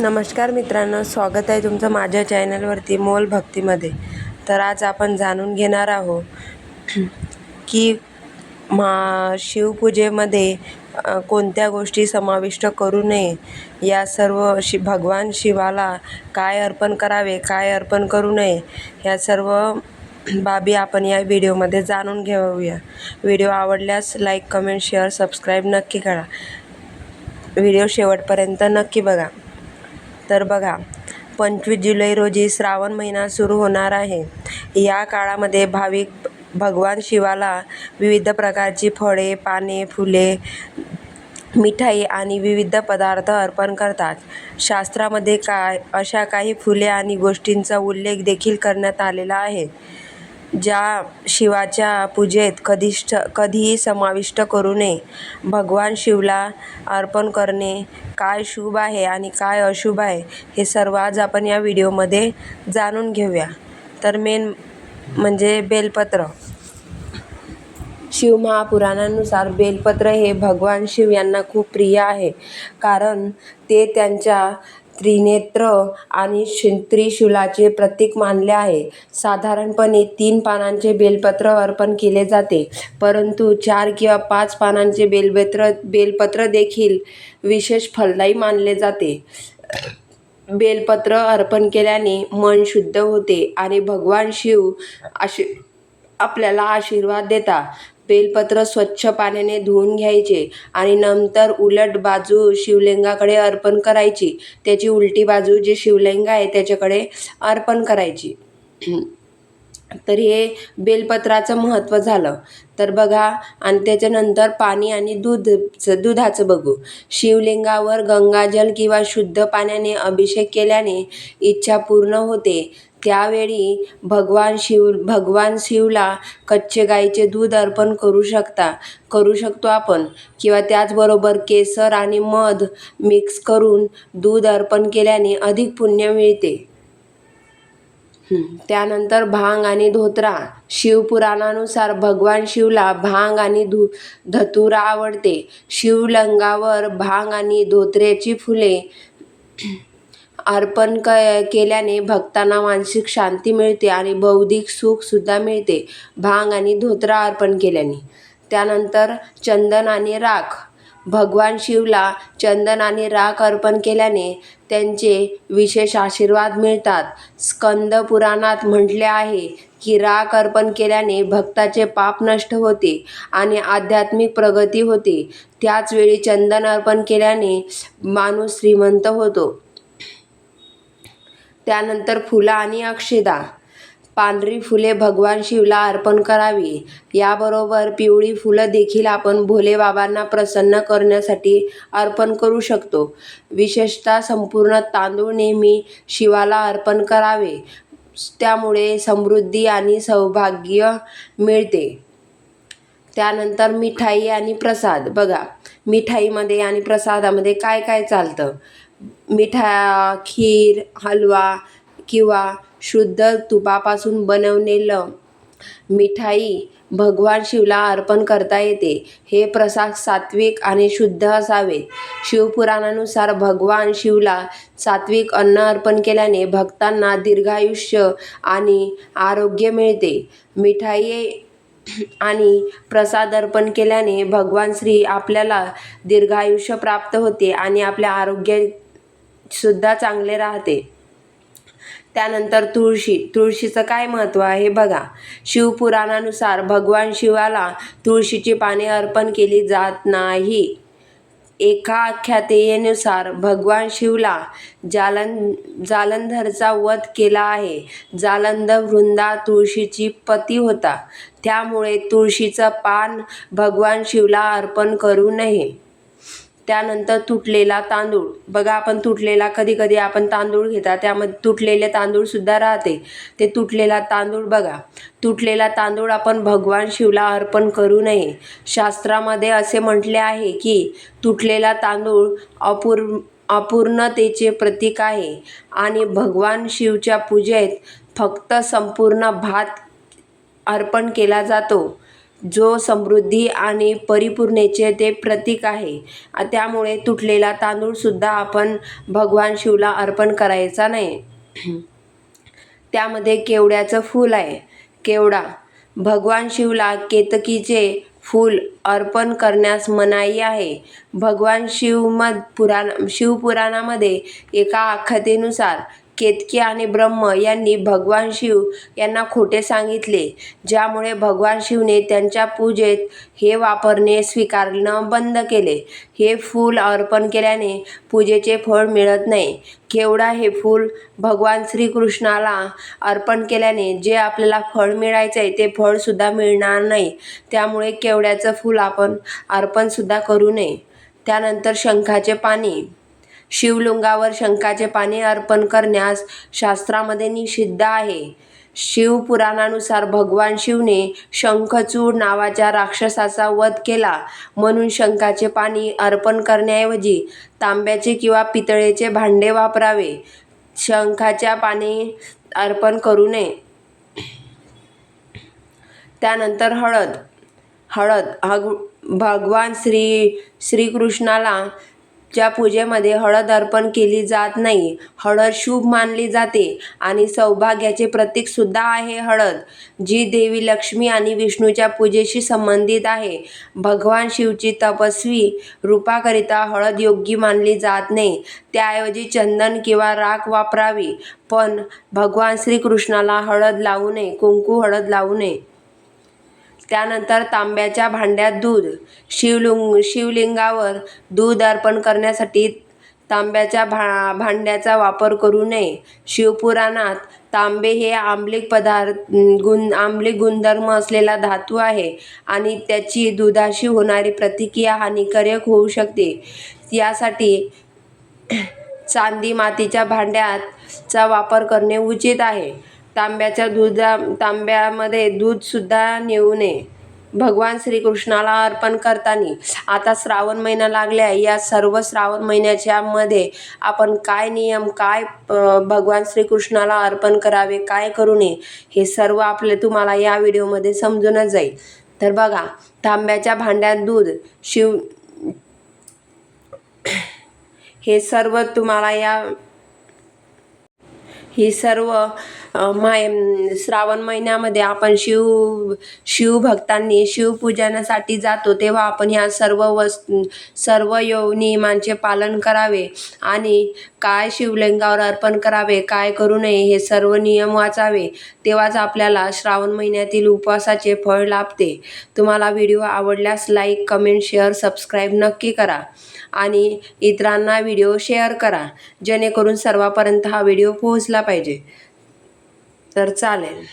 नमस्कार मित्रांनो स्वागत आहे तुमचं माझ्या चॅनलवरती मोल भक्तीमध्ये. तर आज आपण जाणून घेणार आहोत की मा शिवपूजेमध्ये कोणत्या गोष्टी समाविष्ट करू नये या सर्व शि भगवान शिवाला काय अर्पण करावे काय अर्पण करू नये ह्या सर्व बाबी आपण या व्हिडिओमध्ये जाणून घेऊया. व्हिडिओ आवडल्यास लाईक कमेंट शेअर सबस्क्राईब नक्की करा. व्हिडिओ शेवटपर्यंत नक्की बघा. तर बघा पंचवीस जुलै रोजी श्रावण महिना सुरू होणार आहे. या काळामध्ये भाविक भगवान शिवाला विविध प्रकारची फळे पाने फुले मिठाई आणि विविध पदार्थ अर्पण करतात. शास्त्रामध्ये काय अशा काही फुले आणि गोष्टींचा उल्लेख देखील करण्यात आलेला आहे. ज्या शिवाच्या पूजेत कधीष्ट कधीही समाविष्ट करू नये. भगवान शिवला अर्पण करणे काय शुभ आहे आणि काय अशुभ आहे हे सर्व आज आपण या व्हिडिओमध्ये जाणून घेऊया. तर मेन म्हणजे बेलपत्र. शिवमहापुराणानुसार बेलपत्र हे भगवान शिव यांना खूप प्रिय आहे. कारण ते त्यांच्या त्रिनेत्र आणि त्रिशूलाचे प्रतीक मानले आहे. साधारणपणे तीन पानांचे बेलपत्र अर्पण केले जाते परंतु चार किंवा पाच पानांचे बेलपत्र बेलपत्र देखील विशेष फलदायी मानले जाते. बेलपत्र अर्पण केल्याने मन शुद्ध होते आणि भगवान शिव आशी आपल्याला आशीर्वाद देतात. बेलपत्र स्वच्छ पाण्याने धुवून घ्यायचे आणि नंतर उलट बाजू शिवलिंगाकडे अर्पण करायची. त्याची उलटी बाजू जे शिवलिंग आहे त्याच्याकडे अर्पण करायची. तर हे बेलपत्राचं महत्त्व झालं. तर बघा आणि त्याच्यानंतर पाणी आणि दूध दुधाचं बघू. शिवलिंगावर गंगाजल किंवा शुद्ध पाण्याने अभिषेक केल्याने इच्छा पूर्ण होते. त्यावेळी भगवान शिव भगवान शिवला कच्चे गाईचे दूध अर्पण करू शकता करू शकतो आपण. किंवा त्याचबरोबर केसर आणि मध मिक्स करून दूध अर्पण केल्याने अधिक पुण्य मिळते. त्यानंतर भांग आणि धोत्रा. शिवपुराणानुसार भगवान शिवला भांग आणि धु धतुरा आवडते. शिवलिंगावर भांग आणि धोत्र्याची फुले अर्पण क केल्याने भक्तांना मानसिक शांती मिळते आणि बौद्धिक सुखसुद्धा मिळते. भांग आणि धोत्रा अर्पण केल्याने. त्यानंतर चंदन आणि राख. भगवान शिवला चंदन आणि राख अर्पण केल्याने त्यांचे विशेष आशीर्वाद मिळतात. स्कंद पुराणात म्हटले आहे की राख अर्पण केल्याने भक्ताचे पाप नष्ट होते आणि आध्यात्मिक प्रगती होते. त्याचवेळी चंदन अर्पण केल्याने माणूस श्रीमंत होतो. त्यानंतर फुलं आणि अक्षदा. पांढरी फुले भगवान शिवला अर्पण करावी. याबरोबर पिवळी फुलं देखील आपण भोलेबाबांना प्रसन्न करण्यासाठी अर्पण करू शकतो. विशेषतः संपूर्ण तांदूळ नेहमी शिवाला अर्पण करावे. त्यामुळे समृद्धी आणि सौभाग्य मिळते. त्यानंतर मिठाई आणि प्रसाद. बघा मिठाईमध्ये आणि प्रसादामध्ये काय काय चालतं? मिठा खीर हलवा किंवा शुद्ध तुपापासून बनवलेलं मिठाई भगवान शिवला अर्पण करता येते. हे प्रसाद सात्विक आणि शुद्ध असावे शिवपुराणानुसार भगवान शिवला सात्विक अन्न अर्पण केल्याने भक्तांना दीर्घायुष्य आणि आरोग्य मिळते. मिठाई आणि प्रसाद अर्पण केल्याने भगवान श्री आपल्याला दीर्घायुष्य प्राप्त होते आणि आपले आरोग्य सुद्धा चांगले राहते. त्यानंतर तुळशी. तुळशीचं काय महत्त्व आहे बघा. शिवपुराणानुसार भगवान शिवाला तुळशीची पाने अर्पण केली जात नाही. एका आख्यातेनुसार भगवान शिवला जालन जालंधरचा वध केला आहे. जालंधर वृंदा तुळशीची पती होता. त्यामुळे तुळशीचं पान भगवान शिवला अर्पण करू नये. त्यानंतर तुटलेला तांदूळ. बघा आपण तुटलेला कधी कधी आपण तांदूळ घेता त्यामध्ये तुटलेले तांदूळसुद्धा राहते. ते तुटलेला तांदूळ बघा. तुटलेला तांदूळ आपण भगवान शिवला अर्पण करू नये. शास्त्रामध्ये असे म्हटले आहे की तुटलेला तांदूळ अपूर अपूर्णतेचे प्रतीक आहे आणि भगवान शिवच्या पूजेत फक्त संपूर्ण भात अर्पण केला जातो. जो समृद्धी आणि परिपूर्णेचे ते प्रतीक आहे. त्यामुळे तुटलेला तांदूळसुद्धा आपण भगवान शिवला अर्पण करायचा नाही. त्यामध्ये केवड्याचं फूल आहे. केवडा. भगवान शिवला केतकीचे फूल अर्पण करण्यास मनाई आहे. भगवान शिवमद पुराण शिवपुराणामध्ये एका आख्यातेनुसार केतकी आणि ब्रह्म यांनी भगवान शिव यांना खोटे सांगितले ज्यामुळे भगवान शिवने त्यांच्या पूजेत हे वापरणे स्वीकारणं बंद केले. हे फूल अर्पण केल्याने पूजेचे फळ मिळत नाही. केवडा हे फूल भगवान श्रीकृष्णाला अर्पण केल्याने जे आपल्याला फळ मिळायचं आहे ते फळसुद्धा मिळणार नाही. त्यामुळे केवड्याचं फूल आपण अर्पणसुद्धा करू नये. त्यानंतर शंखाचे पाणी. शिवलिंगावर शंखाचे पाने अर्पण करण्यास शास्त्रामध्ये निषिद्ध आहे. शिवपुराणानुसार भगवान शिवने शंखचूड नावाच्या राक्षसाचा वध केला. म्हणून शंखाचे पाणी अर्पण करण्याऐवजी तांब्याचे किंवा पितळेचे भांडे वापरावे. शंखाच्या पाने अर्पण करू नये. त्यानंतर हळद. हळद हग भगवान श्री श्रीकृष्णाला च्या पूजेमध्ये हळद अर्पण केली जात नाही हळद शुभ मानली जाते आणि सौभाग्याचे प्रतीकसुद्धा आहे हळद जी देवी लक्ष्मी आणि विष्णूच्या पूजेशी संबंधित आहे. भगवान शिवची तपस्वी रूपाकरिता हळद योग्य मानली जात नाही त्याऐवजी चंदन किंवा राख वापरावी पण भगवान श्रीकृष्णाला हळद लावू नये कुंकू हळद लावू नये. त्यानंतर तांब्याच्या भांड्यात दूध शिवलिंग शिवलिंगावर दूध अर्पण करण्यासाठी तांब्याच्या भा भांड्याचा वापर करू नये. शिवपुराणात तांबे हे आंबलिक पदार्थ गुण आंबली गुणधर्म असलेला धातू आहे आणि त्याची दुधाशी होणारी प्रतिक्रिया हानिकारक होऊ शकते. यासाठी चांदी मातीच्या भांड्याचा वापर करणे उचित आहे. तांब्याच्या दुधा तांब्यामध्ये दूधसुद्धा नेऊ नये. भगवान श्रीकृष्णाला अर्पण करताना आता श्रावण महिना लागल्या या सर्व श्रावण महिन्याच्या मध्ये आपण काय नियम काय भगवान श्रीकृष्णाला अर्पण करावे काय करू नये हे सर्व आपले तुम्हाला या व्हिडिओमध्ये समजूनच जाईल. तर बघा तांब्याच्या भांड्यात दूध शिव हे सर्व तुम्हाला या ही सर्व माय श्रावण महिन्यामध्ये आपण शिव शिवभक्तांनी शिवपूजनासाठी जातो तेव्हा आपण ह्या सर्व वस् सर्व यो नियमांचे पालन करावे आणि काय शिवलिंगावर अर्पण करावे काय करू नये हे सर्व नियम वाचावे. तेव्हाच आपल्याला श्रावण महिन्यातील उपवासाचे फळ लाभते. तुम्हाला व्हिडिओ आवडल्यास लाईक कमेंट शेअर सबस्क्राईब नक्की करा आणि इतरांना व्हिडिओ शेअर करा जेणेकरून सर्वांपर्यंत हा व्हिडिओ पोहोचला पाहिजे. तर चालेल